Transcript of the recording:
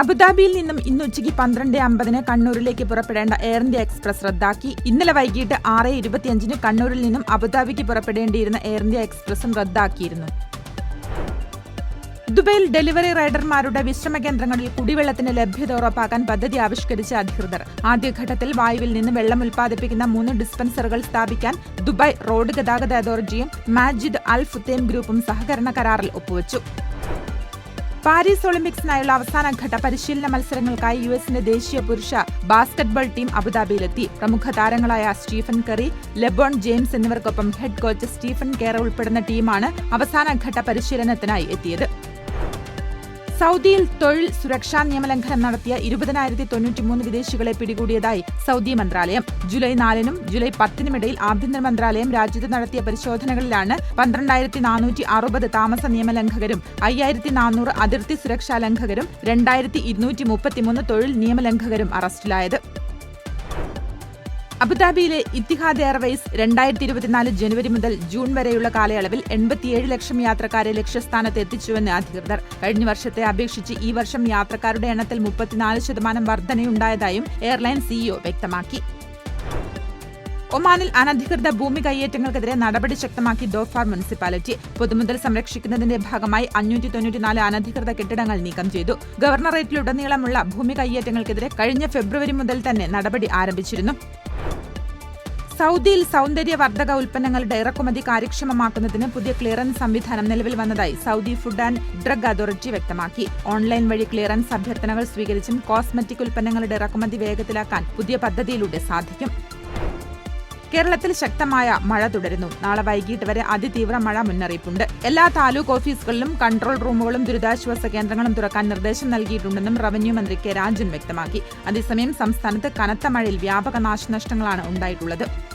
അബുദാബിയിൽ നിന്നും ഇന്ന് ഉച്ചയ്ക്ക് പന്ത്രണ്ട് അമ്പതിന് കണ്ണൂരിലേക്ക് പുറപ്പെടേണ്ട എയർ ഇന്ത്യ എക്സ്പ്രസ് റദ്ദാക്കി. ഇന്നലെ വൈകിട്ട് ആറ് ഇരുപത്തിയഞ്ചിന് കണ്ണൂരിൽ നിന്നും അബുദാബിക്ക് പുറപ്പെടേണ്ടിയിരുന്ന എയർ ഇന്ത്യ എക്സ്പ്രസും റദ്ദാക്കിയിരുന്നു. ദുബൈയിൽ ഡെലിവറി റൈഡർമാരുടെ വിശ്രമ കേന്ദ്രങ്ങളിൽ കുടിവെള്ളത്തിന് ലഭ്യത ഉറപ്പാക്കാൻ പദ്ധതി ആവിഷ്കരിച്ച അധികൃതർ. ആദ്യഘട്ടത്തിൽ വായുവിൽ നിന്ന് വെള്ളം ഉൽപ്പാദിപ്പിക്കുന്ന മൂന്ന് ഡിസ്പെൻസറുകൾ സ്ഥാപിക്കാൻ ദുബായ് റോഡ് ഗതാഗത അതോറിറ്റിയും മാജിദ് അൽ ഫുത്തേം ഗ്രൂപ്പും സഹകരണ കരാറിൽ ഒപ്പുവച്ചു. പാരീസ് ഒളിമ്പിക്സിനായുള്ള അവസാനഘട്ട പരിശീലന മത്സരങ്ങൾക്കായി യു എസിന്റെ ദേശീയ പുരുഷ ബാസ്കറ്റ്ബോൾ ടീം അബുദാബിയിലെത്തി. പ്രമുഖ താരങ്ങളായ സ്റ്റീഫൻ കറി ലെബോൺ ജെയിംസ് എന്നിവർക്കൊപ്പം ഹെഡ് കോച്ച് സ്റ്റീഫൻ കെയർ ഉൾപ്പെടുന്ന ടീമാണ് അവസാനഘട്ട പരിശീലനത്തിനായി എത്തിയത്. സൗദിയിൽ തൊഴിൽ സുരക്ഷാ നിയമലംഘനം നടത്തിയ ഇരുപതിനായിരത്തി തൊണ്ണൂറ്റിമൂന്ന് വിദേശികളെ പിടികൂടിയതായി സൗദി മന്ത്രാലയം. ജൂലൈ നാലിനും ജൂലൈ പത്തിനുമിടയിൽ ആഭ്യന്തര മന്ത്രാലയം രാജ്യത്ത് നടത്തിയ പരിശോധനകളിലാണ് പന്ത്രണ്ടായിരത്തി നാനൂറ്റി അറുപത് താമസ നിയമലംഘകരും അയ്യായിരത്തി നാനൂറ് അതിർത്തി സുരക്ഷാ ലംഘകരും രണ്ടായിരത്തി ഇരുന്നൂറ്റി മുപ്പത്തിമൂന്ന് തൊഴിൽ നിയമലംഘകരും അറസ്റ്റിലായത്. അബുദാബിയിലെ ഇത്തിഹാദ് എയർവേസ് രണ്ടായിരത്തി ഇരുപത്തിനാല് ജനുവരി മുതൽ ജൂൺ വരെയുള്ള കാലയളവിൽ എൺപത്തിയേഴ് ലക്ഷം യാത്രക്കാരെ ലക്ഷ്യസ്ഥാനത്ത് എത്തിച്ചുവെന്ന് അധികൃതർ. കഴിഞ്ഞ വർഷത്തെ അപേക്ഷിച്ച് ഈ വർഷം യാത്രക്കാരുടെ എണ്ണത്തിൽ മുപ്പത്തിനാല് ശതമാനം വർധനയുണ്ടായതായും എയർലൈൻ സിഇഒ വ്യക്തമാക്കി. ഒമാനിൽ അനധികൃത ഭൂമി കയ്യേറ്റങ്ങൾക്കെതിരെ നടപടി ശക്തമാക്കി ദോഫാർ മുനിസിപ്പാലിറ്റി. പൊതുമുതൽ സംരക്ഷിക്കുന്നതിന്റെ ഭാഗമായി അഞ്ഞൂറ്റി തൊണ്ണൂറ്റിനാല് അനധികൃത കെട്ടിടങ്ങൾ നീക്കം ചെയ്തു. ഗവർണറേറ്റിലുടനീളമുള്ള ഭൂമി കയ്യേറ്റങ്ങൾക്കെതിരെ കഴിഞ്ഞ ഫെബ്രുവരി മുതൽ തന്നെ നടപടി ആരംഭിച്ചിരുന്നു. സൗദിയിൽ സൗന്ദര്യവർദ്ധക ഉൽപ്പന്നങ്ങളുടെ ഇറക്കുമതി കാര്യക്ഷമമാക്കുന്നതിന് പുതിയ ക്ലിയറൻസ് സംവിധാനം നിലവിൽ വന്നതായി Saudi Food and Drug Authority വ്യക്തമാക്കി. ഓൺലൈൻ വഴി ക്ലിയറൻസ് അഭ്യർത്ഥനകൾ സ്വീകരിച്ചും കോസ്മെറ്റിക് ഉൽപ്പന്നങ്ങളുടെ ഇറക്കുമതി വേഗത്തിലാക്കാൻ പുതിയ പദ്ധതിയിലൂടെ സാധിക്കും. കേരളത്തിൽ ശക്തമായ മഴ തുടരുന്നു. നാളെ വൈകിട്ട് വരെ അതിതീവ്ര മഴ മുന്നറിയിപ്പുണ്ട്. എല്ലാ താലൂക്ക് ഓഫീസുകളിലും കൺട്രോൾ റൂമുകളും ദുരിതാശ്വാസ കേന്ദ്രങ്ങളും തുറക്കാൻ നിർദ്ദേശം നൽകിയിട്ടുണ്ടെന്നും റവന്യൂ മന്ത്രി കെ രാജൻ വ്യക്തമാക്കി. അതേസമയം സംസ്ഥാനത്ത് കനത്ത മഴയിൽ വ്യാപക നാശനഷ്ടങ്ങളാണ് ഉണ്ടായിട്ടുള്ളത്.